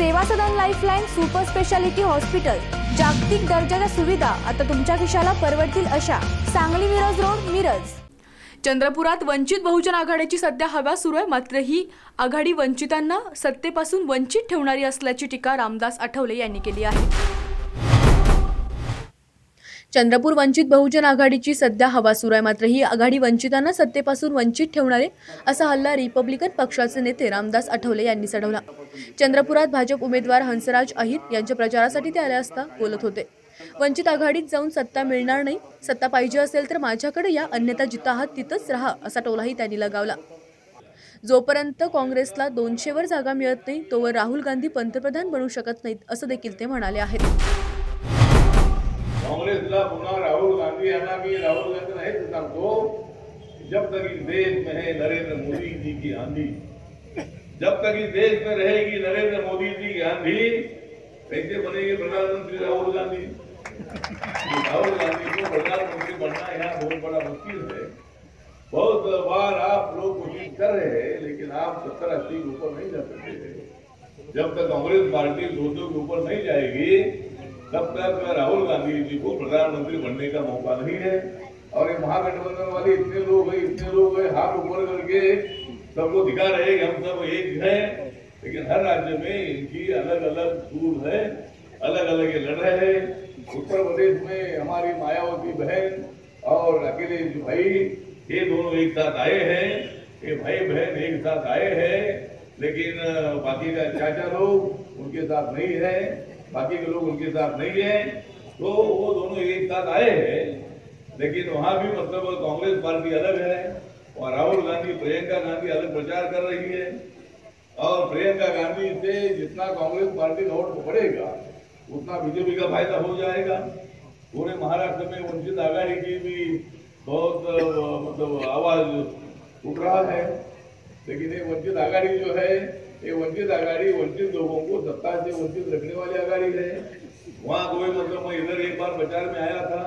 Seva Sadan lifeline super speciality hospital जागतिक दर्जाच्या सुविधा आता तुमच्या खिशाला परवडतील अशा. सांगली मिरज रोड मिरज. चंद्रपुरात वंचित बहुजन आघाडीची सध्या हवा सुरू आहे मात्र ही आघाडी वंचितांना सत्तेपासून वंचित ठेवणारी असल्याची टीका रामदास आठवले यांनी केली आहे. चंद्रपूर वंचित बहुजन आघाडीची सध्या हवा सुरू आहे. मात्र ही आघाडी वंचितांना सत्तेपासून वंचित ठेवणारे असा हल्ला रिपब्लिकन पक्षाचे नेते रामदास आठवले यांनी चढवला चंद्रपुरात भाजप उमेदवार हंसराज अहिर यांच्या प्रचारासाठी ते आले असता बोलत होते. वंचित आघाडीत जाऊन सत्ता मिळणार नाही सत्ता पाहिजे असेल तर माझ्याकडे या अन्यथा जिथं आहात तिथंच राहा असा टोलाही त्यांनी लगावला. जोपर्यंत काँग्रेसला दोनशेवर जागा मिळत नाही तोवर राहुल गांधी पंतप्रधान बनू शकत नाहीत असं देखील ते म्हणाले आहेत. कांग्रेसला पुन्हा राहुल गांधी यांना मी राहुल गांधी हेच सांगतो, जब तक इस देश में है नरेंद्र मोदी जी की आंधी, जब तक इस देश में रहेगी नरेंद्र मोदी जी की आंधी कैसे बनेंगे प्रधानमंत्री राहुल गांधी। राहुल गांधी को प्रधानमंत्री बनना यहाँ बहुत बड़ा मुश्किल है। बहुत बार आप लोग कोशिश कर रहे हैं, लेकिन आप सत्तर अस्सी के ऊपर नहीं जा सकते जब तक कांग्रेस पार्टी दो सौ के ऊपर नहीं जाएगी तब तक राहुल गांधी जी को प्रधानमंत्री बनने का मौका नहीं है। और ये महागठबंधन वाले इतने लोग है, इतने लोग हैं, हाथ ऊपर करके सबको दिखा रहे कि हम सब एक हैं। लेकिन हर राज्य में इनकी अलग अलग सूर है अलग अलग ये लड़ रहे हैं। उत्तर प्रदेश में हमारी मायावती बहन और अखिलेश भाई, ये दोनों एक साथ आए हैं। ये भाई बहन एक साथ आए हैं, लेकिन बाकी का चाचा लोग उनके साथ नहीं है। बाकी के लोग उनके साथ नहीं है तो वो दोनों एक साथ आए हैं, लेकिन वहाँ भी मतलब कांग्रेस पार्टी अलग है और राहुल गांधी, प्रियंका गांधी अलग प्रचार कर रही है। और प्रियंका गांधी से जितना कांग्रेस पार्टी वोट बढ़ेगा उतना बीजेपी का फ़ायदा हो जाएगा। पूरे महाराष्ट्र में वंचित आघाड़ी की भी बहुत मतलब आवाज़ उठ रहा है, लेकिन ये वंचित आघाड़ी जो है ये वंचित आघाड़ी वंचित लोगों को सत्ता से वंचित रखने वाली आघाड़ी है वहाँ कोई मतलब मैं इधर एक बार प्रचार में आया था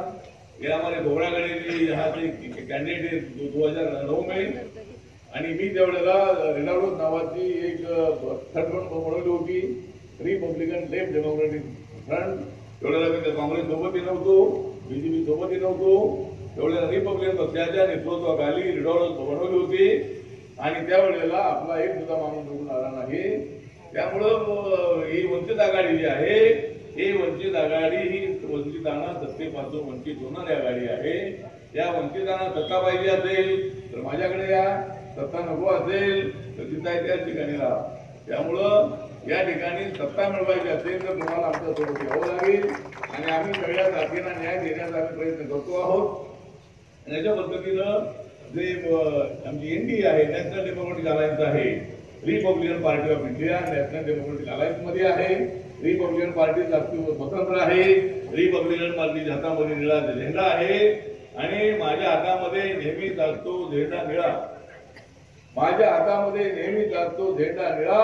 ये हमारे घोबरागडे जी यहाँ से कैंडिडेट दो हजार नौ में आणि मी त्यावेळेला रेनाल्डोस नावाची एक थर्ड फ्रंट बनवली होती. रिपब्लिकन लेफ्ट डेमोक्रेटिक फ्रंट त्यावेळेला मी काँग्रेस सोबतही नव्हतो बीजेपी सोबतही नव्हतो. त्यावेळेला रिपब्लिकन पक्षाच्या नेतृत्वाखाली रेनाल्डोस बनवली होती. आणि त्यावेळेला आपला एक सुद्धा माणूस निवडून आला नाही. त्यामुळं ही वंचित आघाडी जी आहे ही वंचित आघाडी ही वंचितांना सत्तेपासून वंचित होणारी आघाडी आहे. या वंचितांना सत्ता पाहिजे असेल तर माझ्याकडे या. सत्ता नको असेल तर तिथं आहे त्याच ठिकाणी राहा त्यामुळं या ठिकाणी सत्ता मिळवायची असेल तर तुम्हाला आमच्यासोबत घ्यावं लागेल. आणि आम्ही सगळ्या जातींना न्याय देण्याचा आम्ही प्रयत्न करतो आहोत. आणि याच्या पद्धतीनं जे uh, आमची एनडी आहे नॅशनल डेमोक्रेटिक अलायन्स आहे. Republican Party of India National Democratic अलायन्समध्ये आहे. रिपब्लिकन पार्टी स्वतंत्र आहे. रिपब्लिकन पार्टीच्या हातामध्ये निळा झेंडा आहे. आणि माझ्या हातामध्ये नेहमीच असतो झेंडा निळा. माझ्या हातामध्ये नेहमीच असतो झेंडा निळा.